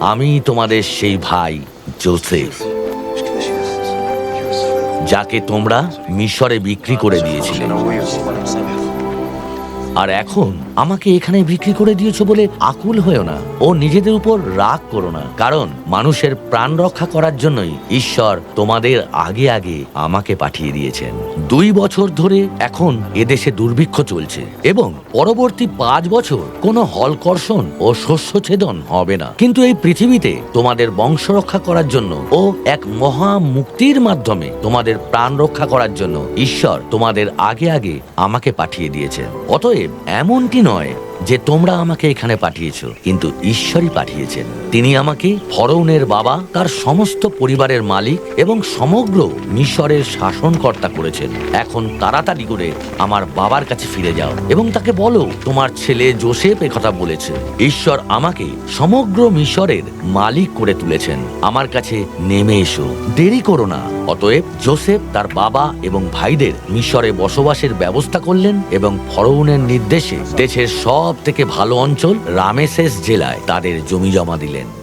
আমি তোমাদের সেই ভাই জোসেফ যাকে তোমরা মিশরে বিক্রি করে দিয়েছিলে। আর এখন আমাকে এখানে বিক্রি করে দিয়েছ বলে আকুল হয়েও না। ও নিজেদের উপর রাগ করো না। কারণ মানুষের প্রাণ রক্ষা করার জন্যই ঈশ্বর তোমাদের আগে আগে আমাকে পাঠিয়ে দিয়েছেন। দুই বছর ধরে এখন এদেশে দুর্ভিক্ষ চলছে এবং পরবর্তী পাঁচ বছর কোনো হলকর্ষণ ও শস্যছেদন হবে না। কিন্তু এই পৃথিবীতে তোমাদের বংশ রক্ষা করার জন্য ও এক মহা মুক্তির মাধ্যমে তোমাদের প্রাণ রক্ষা করার জন্য ঈশ্বর তোমাদের আগে আগে আমাকে পাঠিয়ে দিয়েছেন। অতএব এমনটি নয় যে তোমরা আমাকে এখানে পাঠিয়েছ, কিন্তু ঈশ্বরই পাঠিয়েছেন। তিনি আমাকে ফরৌনের বাবা, তার সমস্ত পরিবারের মালিক এবং সমগ্র মিশরের শাসনকর্তা করেছেন। এখন তাড়াতাড়ি করে আমার বাবার কাছে ফিরে যাও এবং তাকে বলো, তোমার ছেলে জোসেফ কথা বলেছে, ঈশ্বর আমাকে সমগ্র মিশরের মালিক করে তুলেছেন। আমার কাছে নেমে এসো, দেরি করো না। অতএব জোসেফ তার বাবা এবং ভাইদের মিশরে বসবাসের ব্যবস্থা করলেন এবং ফরৌনের নির্দেশে দেশের সব থেকে ভালো অঞ্চল রামেসেস জেলায় তাদের জমি জমা দিলেন।